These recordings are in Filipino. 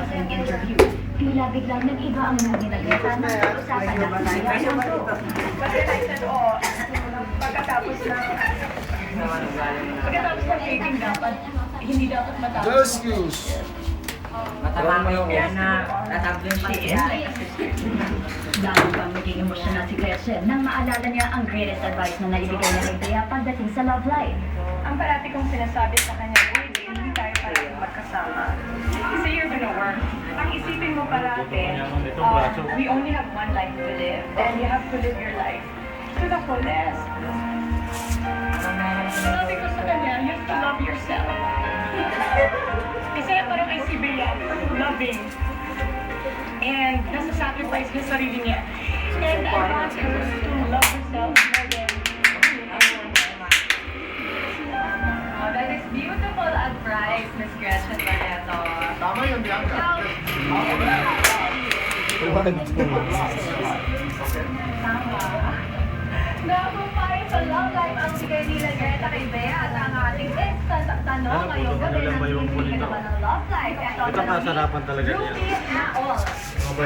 sa kanyang interview. Tila biglang nag-iba ang Greta nang pag-usapan ng asunto. Kasi I said, oo, pagkatapos na, pagkatapos ng dating dapat, hindi dapat matapos. Just use. Matama mo yung yan na natabling siya. Lalo pang naging emosyonal si Gretchen nang maalala niya ang greatest advice na naibigay niya kay Bea pagdating sa love life. Ang parati kong sinasabi sa kanya, hindi tayo parang magkasama. Isipin mo parati, uh, we only have one life to live. And you have to live your life to the fullest. Sabi ko sa kanya, you have to love yourself. Kasi parang si Bea, loving. And nasa sacrifice niya sa sarili niya. And I want her to love herself more than Oh, that is beautiful advice, Miss Gretchen Barreto. Tama yun, Bianca. Tama. Nakumpay sa love life ang bigay nila Greta kay Bea at ang ating tanong Ano ngayong ano gabi ng po hindi nito? naman ng love life. Ito Ito kasarapan talaga niya. Ruby na all. Ang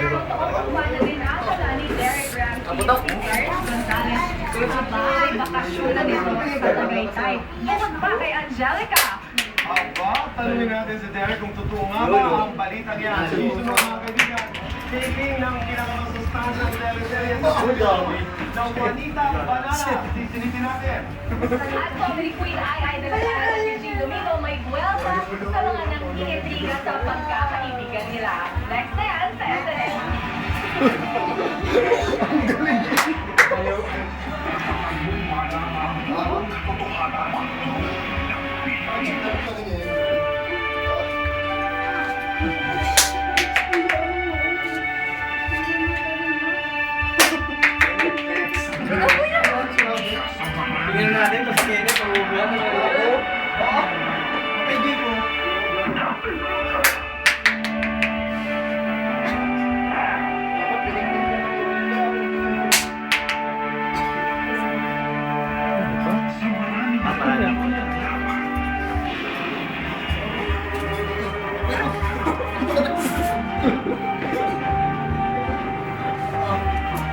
na dinadala ni Derek Ramsey Eric Gonzalez sa bahay bakasyon na dito sa Tagaytay. Bukod pa kay Angelica. Tanungin natin si Derek kung totoo nga ba ang balita niya. Susunod mga kaibigan, taping ng pinakamasustansya ng teleserye sa Uy, ng Juanita Banana. Sisilipin natin. At comedy queen ay ay nagkakaroon si Domingo may buwelta sa mga nangingitriga sa pagkakaibigan nila. Next na yan sa SNL. Tingnan natin, tapos kaya sa ulan. Hindi ko.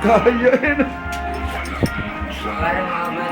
Kaya yun. Parang mga